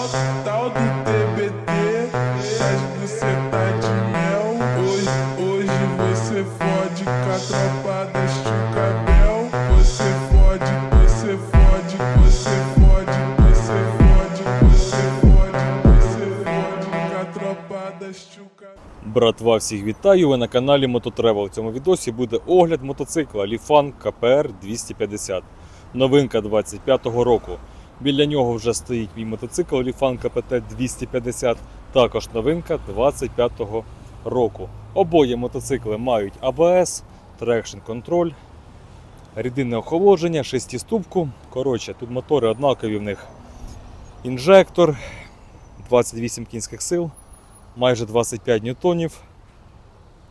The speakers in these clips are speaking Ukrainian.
Tal, tal do TBT, mas você tá de mel. Hoje, hoje você fode com a tropa deste cabel. Você fode, você fode, você fode, você fode, você fode, você fode com a tropa deste cabel. Братва, всіх вітаю! Ви на каналі Мототревел. В цьому відосі буде огляд мотоцикла Lifan KPR 250. Новинка 25-го року. Біля нього вже стоїть мій мотоцикл Lifan KPT 250. Також новинка 25-го року. Обоє мотоцикли мають ABS, Traction Control, рідинне охолодження, шестиступку. Коротше, тут мотори однакові в них. Інжектор, 28 кінських сил майже 25 ньютонів.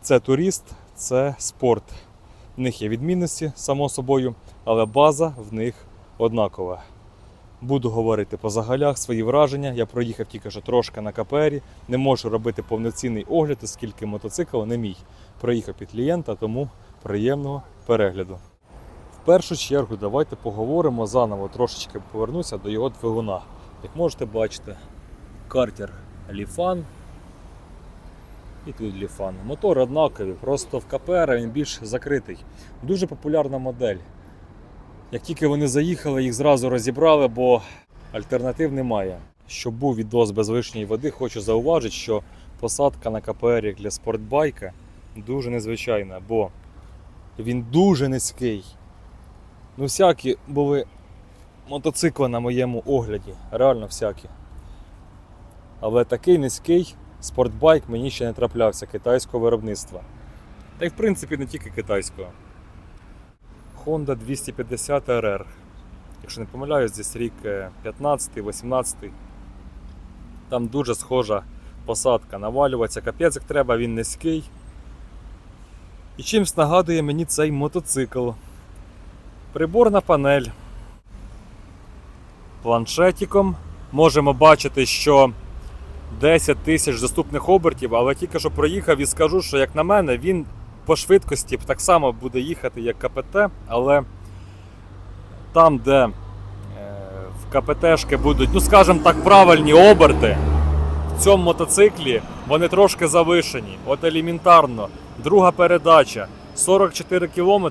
Це туріст, це спорт. В них є відмінності, само собою, але база в них однакова. Буду говорити по загалях свої враження. Я проїхав тільки що трошки на КПРі. Не можу робити повноцінний огляд, оскільки мотоцикл не мій. Проїхав під клієнта, тому приємного перегляду. В першу чергу давайте поговоримо заново, трошечки повернуся до його двигуна. Як можете бачити, картер Ліфан і тут Ліфан. Мотор однаковий, просто в КПР він більш закритий. Дуже популярна модель. Як тільки вони заїхали, їх зразу розібрали, бо альтернатив немає. Щоб був відос без лишньої води, хочу зауважити, що посадка на КПР для спортбайка дуже незвичайна, бо він дуже низький. Ну, всякі були мотоцикли на моєму огляді, реально всякі. Але такий низький спортбайк мені ще не траплявся китайського виробництва. Та й в принципі не тільки китайського. Honda 250 RR. Якщо не помиляюсь, десь рік 15-18. Там дуже схожа посадка. Навалюватися капець як треба, він низький. І чимсь нагадує мені цей мотоцикл. Приборна панель. Планшетиком можемо бачити, що 10 тисяч доступних обертів, але тільки що проїхав і скажу, що як на мене, він по швидкості так само буде їхати, як КПТ, але там, де е, в КПТшки будуть, ну скажімо так, правильні оберти, в цьому мотоциклі вони трошки завишені. От елементарно, друга передача 44 км,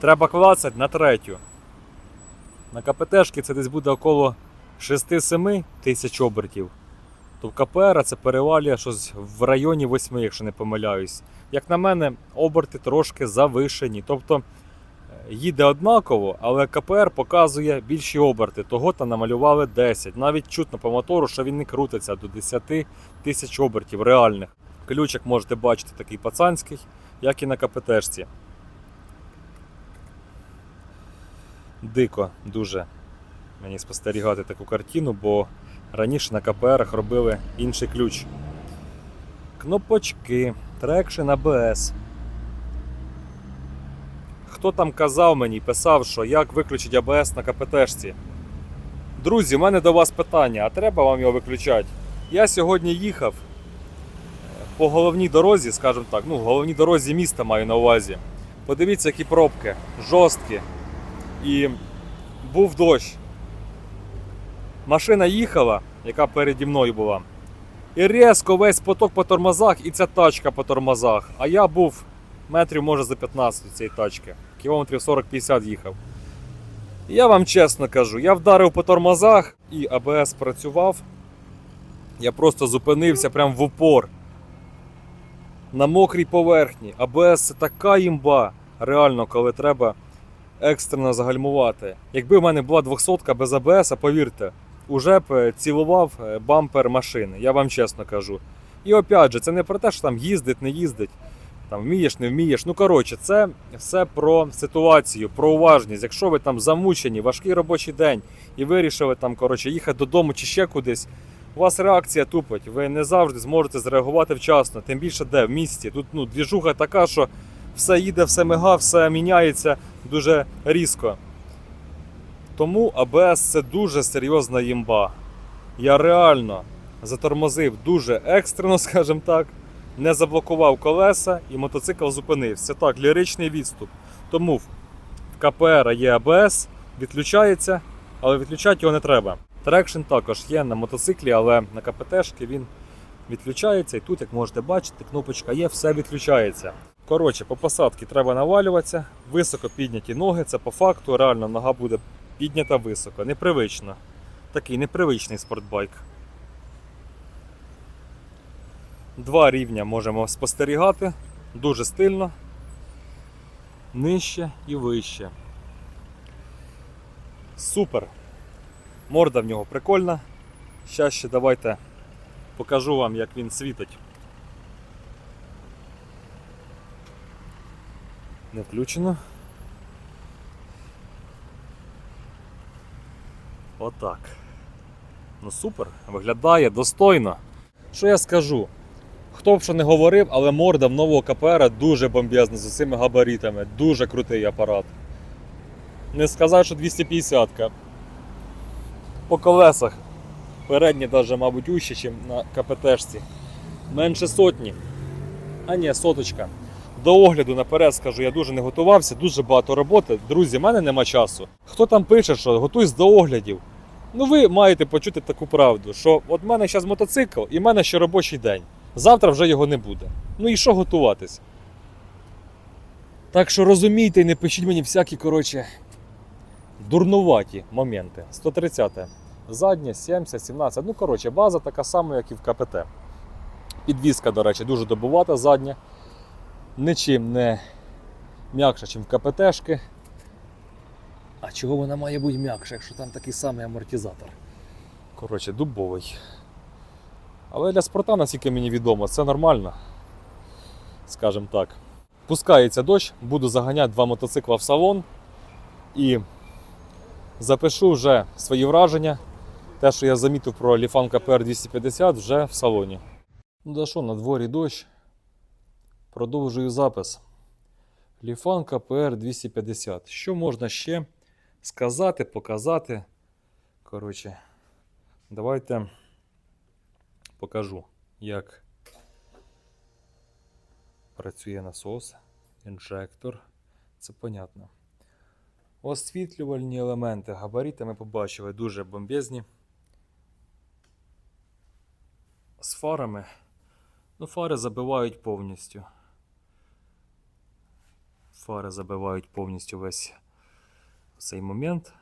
треба клацати на третю. На КПТшки це десь буде около 6-7 тисяч обертів то в КПР це перевалює щось в районі 8, якщо не помиляюсь. Як на мене, оберти трошки завишені. Тобто е, їде однаково, але КПР показує більші оберти. Того та намалювали 10. Навіть чутно по мотору, що він не крутиться до 10 тисяч обертів реальних. Ключик можете бачити такий пацанський, як і на КПТшці. Дико дуже мені спостерігати таку картину, бо Раніше на КПРах робили інший ключ. Кнопочки, трекшн ABS. Хто там казав мені, писав, що як виключити АБС на КПТшці? Друзі, у мене до вас питання, а треба вам його виключати? Я сьогодні їхав е, по головній дорозі, скажімо так, ну, головній дорозі міста маю на увазі. Подивіться, які пробки, жорсткі. І був дощ. Машина їхала, яка переді мною була. І різко весь поток по тормозах, і ця тачка по тормозах. А я був метрів, може, за 15 від цієї тачки. Кілометрів 40-50 їхав. Я вам чесно кажу, я вдарив по тормозах і АБС працював. Я просто зупинився прямо в упор. На мокрій поверхні. АБС це така імба. Реально, коли треба екстрено загальмувати. Якби в мене була 200 без АБС, повірте, уже б е, цілував е, бампер машини, я вам чесно кажу. І опять же, це не про те, що там їздить, не їздить, там вмієш, не вмієш. Ну коротше, це все про ситуацію, про уважність. Якщо ви там замучені, важкий робочий день і вирішили там коротше, їхати додому чи ще кудись, у вас реакція тупить. Ви не завжди зможете зреагувати вчасно, тим більше де в місті. Тут ну, двіжуха така, що все їде, все мига, все міняється дуже різко. Тому АБС це дуже серйозна їмба. Я реально затормозив дуже екстрено, скажімо так, не заблокував колеса і мотоцикл зупинився. Так, ліричний відступ. Тому в КПР є АБС, відключається, але відключати його не треба. Трекшн також є на мотоциклі, але на КПТшки він відключається. І тут, як можете бачити, кнопочка є, все відключається. Коротше, по посадці треба навалюватися, високо підняті ноги, це по факту, реально нога буде піднята високо. Непривично. Такий непривичний спортбайк. Два рівня можемо спостерігати. Дуже стильно. Нижче і вище. Супер. Морда в нього прикольна. Зараз ще давайте покажу вам, як він світить. Не включено. Отак. Ну супер, виглядає достойно. Що я скажу? Хто б що не говорив, але морда в нового КПР дуже бомбезна з усіма габаритами. Дуже крутий апарат. Не сказав, що 250-ка. По колесах. Передні навіть, мабуть, ужче, ніж на КПТшці. Менше сотні. А ні, соточка. До огляду наперед скажу, я дуже не готувався, дуже багато роботи. Друзі, в мене нема часу. Хто там пише, що готуйся до оглядів? Ну ви маєте почути таку правду, що от в мене зараз мотоцикл і в мене ще робочий день. Завтра вже його не буде. Ну і що готуватись? Так що розумійте і не пишіть мені всякі, коротше, дурнуваті моменти. 130. Заднє, 70, 17. Ну, коротше, база така сама, як і в КПТ. Підвізка, до речі, дуже добувата задня. Нічим не м'якша, ніж в КПТшки. А чого вона має бути м'якша, якщо там такий самий амортизатор? Коротше, дубовий. Але для спорта, наскільки мені відомо, це нормально. Скажем так. Пускається дощ, буду заганяти два мотоцикла в салон і запишу вже свої враження. Те, що я замітив про Lifan KPR 250 вже в салоні. Ну да що, на дворі дощ. Продовжую запис. Lifan KPR 250. Що можна ще сказати, показати? Коротше, давайте покажу, як працює насос, інжектор. Це понятно. Освітлювальні елементи. Габарити ми побачили дуже бомбезні. З фарами. Ну, фари забивають повністю. Фари забивають повністю весь цей момент.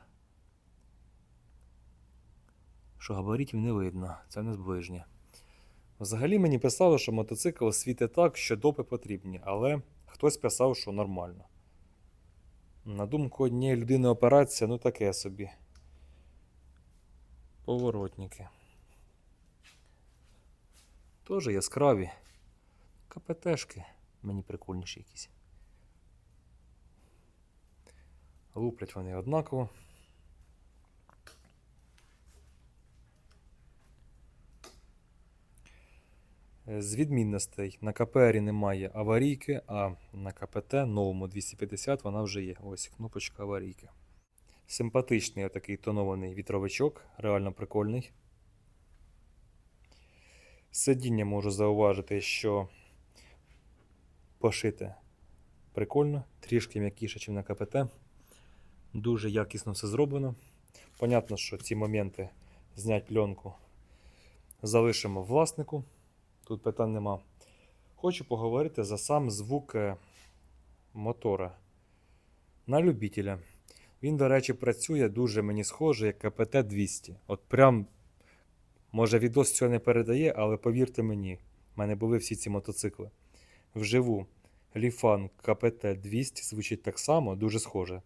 Що габаритів не видно, це не зближення. Взагалі мені писали, що мотоцикл світить так, що допи потрібні, але хтось писав, що нормально. На думку однієї людини операція, ну таке собі. Поворотники. Тоже яскраві. КПТшки мені прикольніші якісь. Луплять вони однаково. З відмінностей на КПРі немає аварійки, а на КПТ новому 250 вона вже є. Ось кнопочка аварійки. Симпатичний отакий тонований вітровичок, реально прикольний. Сидіння можу зауважити, що пошите прикольно, трішки м'якіше, ніж на КПТ. Дуже якісно все зроблено. Понятно, що ці моменти зняти пленку залишимо власнику. Тут питань нема. Хочу поговорити за сам звук е, мотора на любителя. Він, до речі, працює дуже мені схоже, як КПТ 200. От прям, може, відос цього не передає, але повірте мені, в мене були всі ці мотоцикли. Вживу Ліфан КПТ 200 звучить так само, дуже схоже,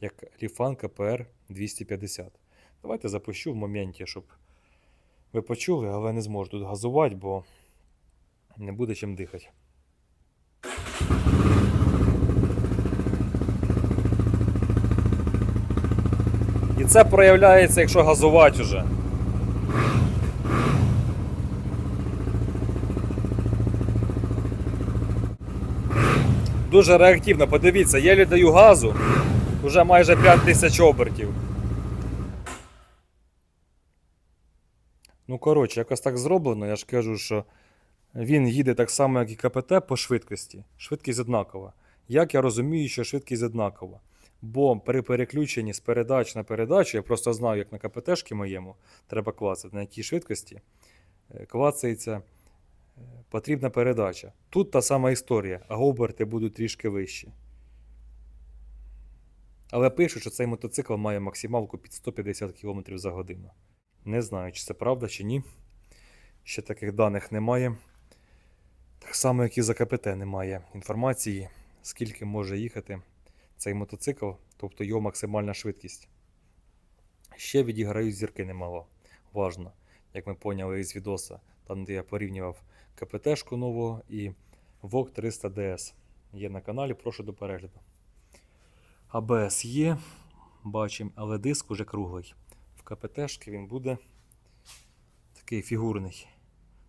як Ліфан КПР 250. Давайте запущу в моменті, щоб ви почули, але не зможу тут газувати, бо не буде чим дихати. І це проявляється, якщо газувати уже. Дуже реактивно, подивіться, я даю газу, вже майже 5000 обертів. Ну, коротше, якось так зроблено, я ж кажу, що він їде так само, як і КПТ по швидкості. Швидкість однакова. Як я розумію, що швидкість однакова. Бо при переключенні з передач на передачу, я просто знаю, як на КПТшки моєму, треба клацати, на якій швидкості е, клацається е, потрібна передача. Тут та сама історія, а оберти будуть трішки вищі. Але пишуть, що цей мотоцикл має максималку під 150 км за годину. Не знаю, чи це правда, чи ні. Ще таких даних немає. Так само, як і за КПТ немає інформації, скільки може їхати цей мотоцикл, тобто його максимальна швидкість. Ще відіграють зірки немало. Важно, як ми поняли із відоса, там де я порівнював КПТшку нового і VOG 300 DS. Є на каналі, прошу до перегляду. АБС є, бачимо, але диск уже круглий. В КПТшки він буде такий фігурний.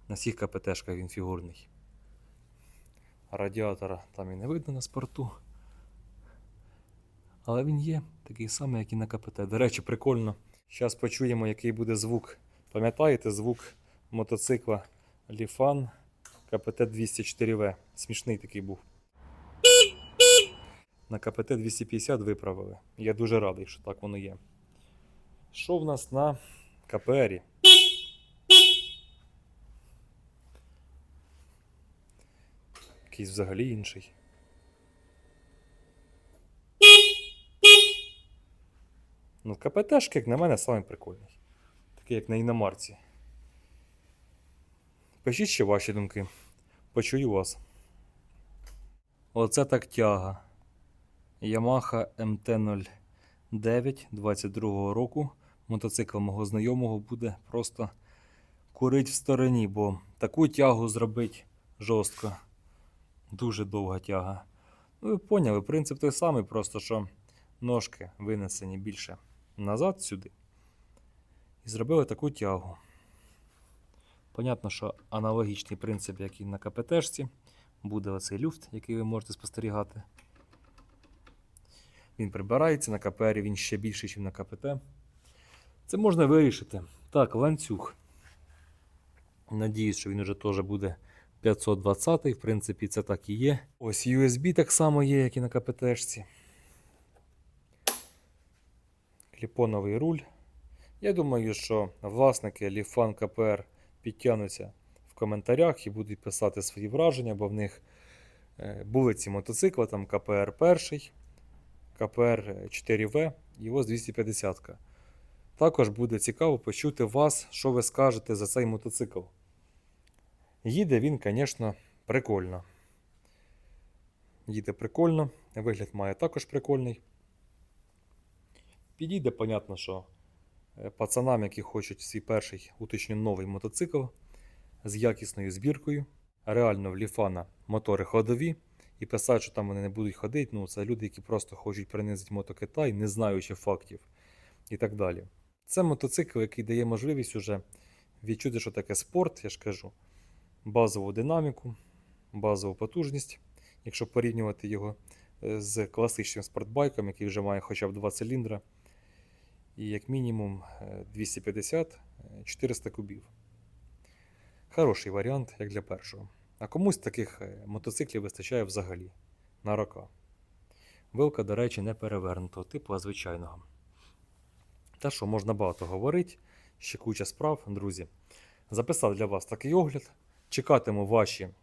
На всіх КПТшках він фігурний. Радіатора там і не видно на спорту. Але він є такий самий, як і на КПТ. До речі, прикольно. Зараз почуємо, який буде звук. Пам'ятаєте звук мотоцикла Lifan КПТ 204В? Смішний такий був. На КПТ 250 виправили. Я дуже радий, що так воно є. Що в нас на КПРі? Якийсь взагалі інший. Ну, КПТшки, як на мене, самий прикольний. Такий, як на іномарці. Пишіть ще ваші думки. Почую вас. Оце так тяга. Yamaha MT-09 22 року. Мотоцикл мого знайомого буде просто курить в стороні, бо таку тягу зробить жорстко. Дуже довга тяга. Ну, ви поняли, принцип той самий, просто що ножки винесені більше назад сюди. І зробили таку тягу. Понятно, що аналогічний принцип, як і на КПТшці, буде оцей люфт, який ви можете спостерігати він прибирається, на КПР він ще більший, ніж на КПТ. Це можна вирішити. Так, ланцюг. Надіюсь, що він вже теж буде 520 в принципі, це так і є. Ось USB так само є, як і на КПТшці. Кліпоновий руль. Я думаю, що власники Ліфан КПР підтягнуться в коментарях і будуть писати свої враження, бо в них е, були ці мотоцикли, там КПР перший. КПР-4В і з 250 ка Також буде цікаво почути вас, що ви скажете за цей мотоцикл. Їде він, звісно, прикольно. Їде прикольно, вигляд має також прикольний. Підійде, понятно, що е, пацанам, які хочуть свій перший уточню новий мотоцикл з якісною збіркою. Реально в ліфана мотори ходові. І писати, що там вони не будуть ходити, ну це люди, які просто хочуть принизити мотокитай, не знаючи фактів і так далі. Це мотоцикл, який дає можливість уже відчути, що таке спорт, я ж кажу, базову динаміку, базову потужність, якщо порівнювати його е, з класичним спортбайком, який вже має хоча б 2 циліндра, і як мінімум е, 250-400 кубів. Хороший варіант, як для першого. А комусь таких е, мотоциклів вистачає взагалі на рока. Вилка, до речі, не перевернутого типу, а звичайного. Та що, можна багато говорити, ще куча справ, друзі. Записав для вас такий огляд. Чекатиму ваші е,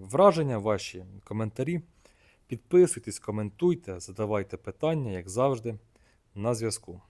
враження, ваші коментарі. Підписуйтесь, коментуйте, задавайте питання, як завжди, на зв'язку.